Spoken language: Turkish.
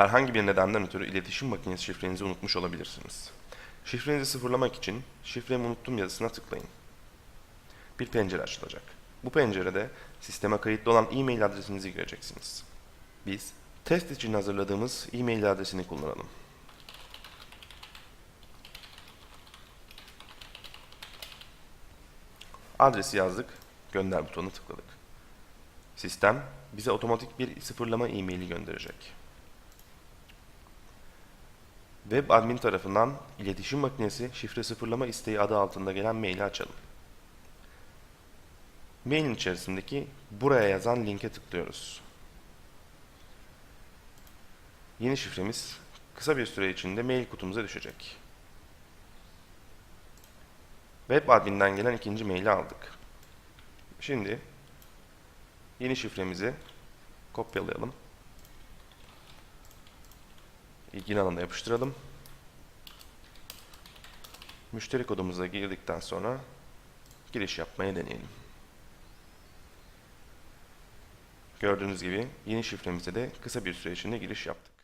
Herhangi bir nedenden ötürü iletişim makinesi şifrenizi unutmuş olabilirsiniz. Şifrenizi sıfırlamak için şifremi unuttum yazısına tıklayın. Bir pencere açılacak. Bu pencerede sisteme kayıtlı olan e-mail adresinizi gireceksiniz. Biz test için hazırladığımız e-mail adresini kullanalım. Adresi yazdık, gönder butonuna tıkladık. Sistem bize otomatik bir sıfırlama e-maili gönderecek. Web admin tarafından iletişim makinesi şifre sıfırlama isteği adı altında gelen maili açalım. Mailin içerisindeki buraya yazan linke tıklıyoruz. Yeni şifremiz kısa bir süre içinde mail kutumuza düşecek. Web adminden gelen ikinci maili aldık. Şimdi yeni şifremizi kopyalayalım. İlgili alana yapıştıralım. Müşteri kodumuza girdikten sonra giriş yapmaya deneyelim. Gördüğünüz gibi yeni şifremize de kısa bir süre içinde giriş yaptık.